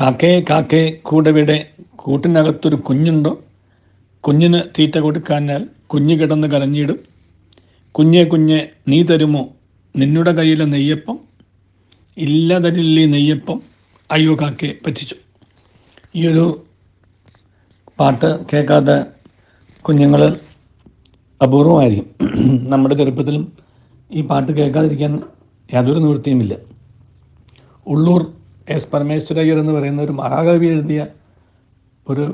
കാക്കേ കാക്കേ കൂടെവിടെ കൂട്ടിനകത്തൊരു കുഞ്ഞുണ്ടോ? കുഞ്ഞിന് തീറ്റ കൊടുക്കാഞ്ഞാൽ കുഞ്ഞ് കിടന്ന് കരഞ്ഞിടും. കുഞ്ഞെ കുഞ്ഞെ നീ തരുമോ? നിന്നുടെ കയ്യിലെ നെയ്യപ്പം? ഇല്ല തരില്ലേ നെയ്യപ്പം? അയ്യോ കാക്കയെ പറ്റിച്ചു. ഈയൊരു പാട്ട് കേൾക്കാത്ത കുഞ്ഞുങ്ങൾ അപൂർവമായിരിക്കും. നമ്മുടെ ചെറുപ്പത്തിലും ഈ പാട്ട് കേൾക്കാതിരിക്കാൻ യാതൊരു നിവൃത്തിയുമില്ല. ഉള്ളൂർ എസ് പരമേശ്വരയ്യർ എന്ന് പറയുന്ന ഒരു മഹാകവി എഴുതിയ ഒരു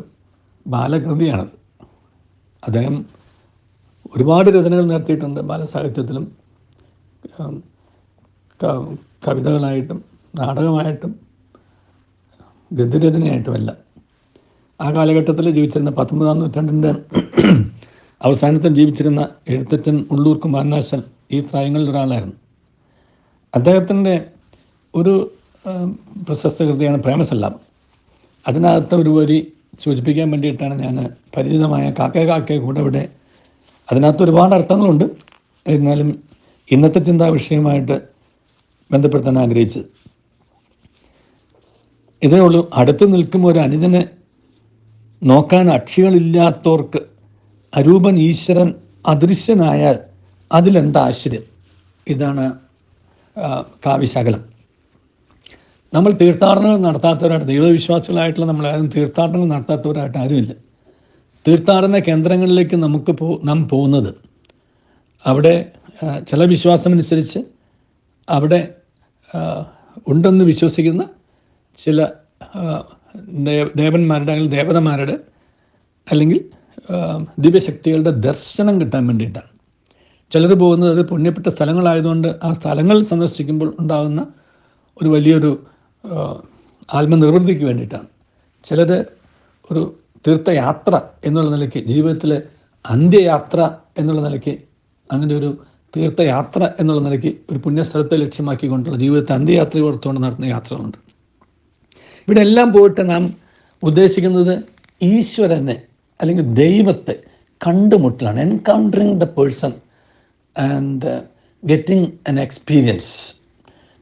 ബാലകൃതിയാണത്. അദ്ദേഹം ഒരുപാട് രചനകൾ നടത്തിയിട്ടുണ്ട്. ബാലസാഹിത്യത്തിലും കവിതകളായിട്ടും നാടകമായിട്ടും ഗദ്യരചനയായിട്ടുമല്ല. ആ കാലഘട്ടത്തിൽ ജീവിച്ചിരുന്ന പത്തൊമ്പതാം നൂറ്റാണ്ടിന്റെ അവസാനത്തിൽ ജീവിച്ചിരുന്ന എഴുത്തച്ഛൻ ഉള്ളൂർ കുമാരനാശൻ ഈ പ്രായങ്ങളിൽ ഒരാളായിരുന്നു അദ്ദേഹത്തിന്റെ ഒരു പ്രശസ്ത കൃതിയാണ് പ്രേമസല്ലാം. അതിനകത്ത് ഒരു വരി സൂചിപ്പിക്കാൻ വേണ്ടിയിട്ടാണ് ഞാൻ പരിചിതമായ കാക്കേ കാക്കേ കൂടെ ഇവിടെ. അതിനകത്ത് ഒരുപാട് അർത്ഥങ്ങളുണ്ട്. എന്നാലും ഇന്നത്തെ ചിന്താ വിഷയമായിട്ട് ബന്ധപ്പെടുത്താൻ ആഗ്രഹിച്ചത്. ഇതേ ഉള്ളൂ. അടുത്ത് നിൽക്കുമ്പോൾ ഒരു അനുജനെ നോക്കാൻ അക്ഷികളില്ലാത്തവർക്ക് അരൂപൻ ഈശ്വരൻ അദൃശ്യനായാൽ അതിലെന്താ ആശ്ചര്യം? ഇതാണ് കാവ്യശകലം. നമ്മൾ തീർത്ഥാടനങ്ങൾ നടത്താത്തവരായിട്ട് ദൈവവിശ്വാസികളായിട്ടുള്ള നമ്മളാരും തീർത്ഥാടനങ്ങൾ നടത്താത്തവരായിട്ട് ആരുമില്ല. തീർത്ഥാടന കേന്ദ്രങ്ങളിലേക്ക് നമുക്ക് പോ നാം പോകുന്നത് അവിടെ ചില വിശ്വാസമനുസരിച്ച് അവിടെ ഉണ്ടെന്ന് വിശ്വസിക്കുന്ന ചില ദേവന്മാരുടെ അല്ലെങ്കിൽ ദേവതമാരുടെ അല്ലെങ്കിൽ ദിവ്യശക്തികളുടെ ദർശനം കിട്ടാൻ വേണ്ടിയിട്ടാണ്. ചിലർ പോകുന്നത് അത് പുണ്യപ്പെട്ട സ്ഥലങ്ങളായതുകൊണ്ട് ആ സ്ഥലങ്ങൾ സന്ദർശിക്കുമ്പോൾ ഉണ്ടാകുന്ന ഒരു വലിയൊരു ആത്മനിർവൃത്തിക്ക് വേണ്ടിയിട്ടാണ്. ചിലർ ഒരു തീർത്ഥയാത്ര എന്നുള്ള നിലയ്ക്ക് ജീവിതത്തിലെ അന്ത്യയാത്ര എന്നുള്ള നിലയ്ക്ക് അങ്ങനെ ഒരു തീർത്ഥയാത്ര എന്നുള്ള നിലയ്ക്ക് ഒരു പുണ്യസ്ഥലത്തെ ലക്ഷ്യമാക്കിക്കൊണ്ടുള്ള ജീവിതത്തെ അന്ത്യയാത്ര ഓർത്തുകൊണ്ട് നടത്തുന്ന യാത്രകളുണ്ട്. ഇവിടെ എല്ലാം പോയിട്ട് നാം ഉദ്ദേശിക്കുന്നത് ഈശ്വരനെ അല്ലെങ്കിൽ ദൈവത്തെ കണ്ടുമുട്ടലാണ് encountering the person and getting an experience.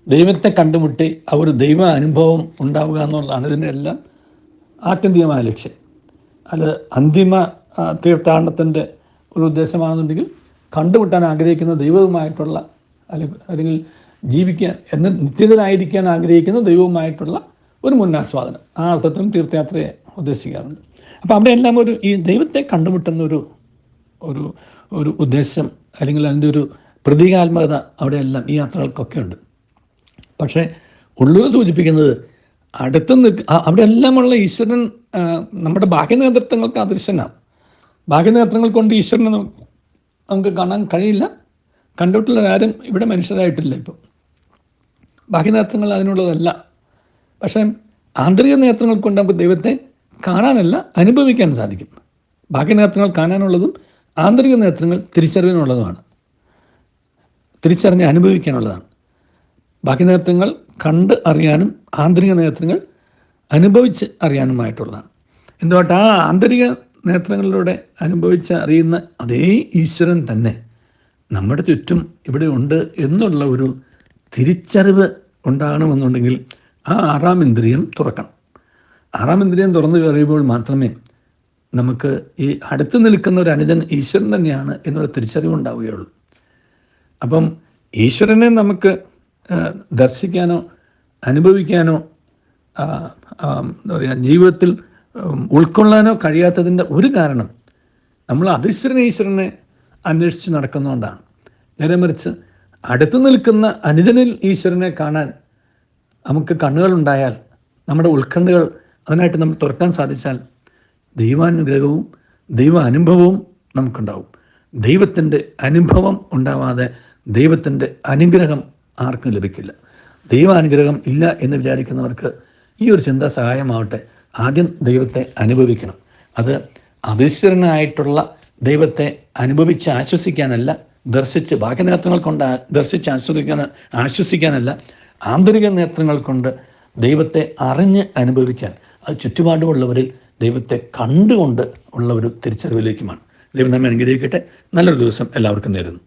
ദൈവത്തെ കണ്ടുമുട്ടി ആ ഒരു ദൈവ അനുഭവം ഉണ്ടാവുക എന്നുള്ളതാണ് ഇതിന്റെ എല്ലാം ആത്യന്തികമായ ലക്ഷ്യം. അത് അന്തിമ തീർത്ഥാടനത്തിന്റെ ഒരു ഉദ്ദേശമാണെന്നുണ്ടെങ്കിൽ കണ്ടുമുട്ടാൻ ആഗ്രഹിക്കുന്ന ദൈവവുമായിട്ടുള്ള അല്ലെങ്കിൽ അല്ലെങ്കിൽ ജീവിക്കാൻ എന്ന് നിത്യതരായിരിക്കാൻ ആഗ്രഹിക്കുന്ന ദൈവവുമായിട്ടുള്ള ഒരു മുന്നാസ്വാദനം. ആ അർത്ഥത്തിലും തീർത്ഥയാത്രയെ ഉദ്ദേശിക്കാറുണ്ട്. അപ്പോൾ അവിടെ എല്ലാം ഒരു ഈ ദൈവത്തെ കണ്ടുമുട്ടുന്ന ഒരു ഒരു ഒരു ഉദ്ദേശം അല്ലെങ്കിൽ അതിന്റെ ഒരു പ്രതീകാത്മകത അവിടെയെല്ലാം ഈ യാത്രകൾക്കൊക്കെ ഉണ്ട്. പക്ഷേ ഉള്ളൂർ സൂചിപ്പിക്കുന്നത് അടുത്ത് നിൽക്ക അവിടെ എല്ലാമുള്ള ഈശ്വരൻ നമ്മുടെ ബാഹ്യ നേതൃത്വങ്ങൾക്ക് അദൃശ്യനാണ്. ബാഹ്യ നേതൃത്വങ്ങൾ കൊണ്ട് ഈശ്വരനെ നമുക്ക് കാണാൻ കഴിയില്ല. കണ്ടിട്ടുള്ള ആരും ഇവിടെ മനുഷ്യരായിട്ടില്ല ഇപ്പം. ബാഹ്യ നേതൃത്വങ്ങൾ അതിനുള്ളതല്ല. പക്ഷേ ആന്തരിക നേത്രങ്ങൾ കൊണ്ട് നമുക്ക് ദൈവത്തെ കാണാനല്ല അനുഭവിക്കാൻ സാധിക്കും. ബാഹ്യ നേതൃത്വങ്ങൾ കാണാനുള്ളതും ആന്തരിക നേത്രങ്ങൾ തിരിച്ചറിവിനുള്ളതുമാണ്. തിരിച്ചറിഞ്ഞ് അനുഭവിക്കാനുള്ളതാണ്. ബാക്കി നേത്രങ്ങൾ കണ്ട് അറിയാനും ആന്തരിക നേത്രങ്ങൾ അനുഭവിച്ച് അറിയാനുമായിട്ടുള്ളതാണ്. എന്തുകൊണ്ട് ആ ആന്തരിക നേത്രങ്ങളിലൂടെ അനുഭവിച്ച് അറിയുന്ന അതേ ഈശ്വരൻ തന്നെ നമ്മുടെ ചുറ്റും ഇവിടെ ഉണ്ട് എന്നുള്ള ഒരു തിരിച്ചറിവ് ഉണ്ടാകണമെന്നുണ്ടെങ്കിൽ ആ ആറാം ഇന്ദ്രിയം തുറക്കണം. ആറാം ഇന്ദ്രിയം തുറന്നു കഴിയുമ്പോൾ മാത്രമേ നമുക്ക് ഈ അടുത്ത് നിൽക്കുന്ന ഒരു അനുജൻ ഈശ്വരൻ തന്നെയാണ് എന്നുള്ള തിരിച്ചറിവ് ഉണ്ടാവുകയുള്ളൂ. അപ്പം ഈശ്വരനെ നമുക്ക് ദർശിക്കാനോ അനുഭവിക്കാനോ എന്താ പറയുക ജീവിതത്തിൽ ഉൾക്കൊള്ളാനോ കഴിയാത്തതിന്റെ ഒരു കാരണം നമ്മൾ അധിശ്വരൻ ഈശ്വരനെ അന്വേഷിച്ച് നടക്കുന്നതുകൊണ്ടാണ് നേരെ മറിച്ച് അടുത്ത് നിൽക്കുന്ന അനുജനിൽ ഈശ്വരനെ കാണാൻ നമുക്ക് കണ്ണുകളുണ്ടായാൽ നമ്മുടെ ഉത്കണ്ഠകൾ അതിനായിട്ട് നമ്മൾ തുറക്കാൻ സാധിച്ചാൽ ദൈവാനുഗ്രഹവും ദൈവ അനുഭവവും നമുക്കുണ്ടാവും. ദൈവത്തിന്റെ അനുഭവം ഉണ്ടാവാതെ ദൈവത്തിന്റെ അനുഗ്രഹം ആർക്കും ലഭിക്കില്ല. ദൈവാനുഗ്രഹം ഇല്ല എന്ന് വിചാരിക്കുന്നവർക്ക് ഈ ഒരു ചിന്ത സഹായമാവട്ടെ. ആദ്യം ദൈവത്തെ അനുഭവിക്കണം. അത് അധീശ്വരനായിട്ടുള്ള ദൈവത്തെ അനുഭവിച്ച് ആശ്വസിക്കാനല്ല ദർശിച്ച് ബാഹ്യ നേത്രങ്ങൾ കൊണ്ട് ദർശിച്ച് ആസ്വദിക്കാൻ ആശ്വസിക്കാനല്ല ആന്തരിക നേത്രങ്ങൾ കൊണ്ട് ദൈവത്തെ അറിഞ്ഞ് അനുഭവിക്കാൻ. അത് ചുറ്റുപാടുമുള്ളവരിൽ ദൈവത്തെ കണ്ടുകൊണ്ട് ഉള്ള ഒരു തിരിച്ചറിവിലേക്കുമാണ്. ദൈവം നമ്മെ അനുഗ്രഹിക്കട്ടെ. നല്ലൊരു ദിവസം എല്ലാവർക്കും നേരുന്നു.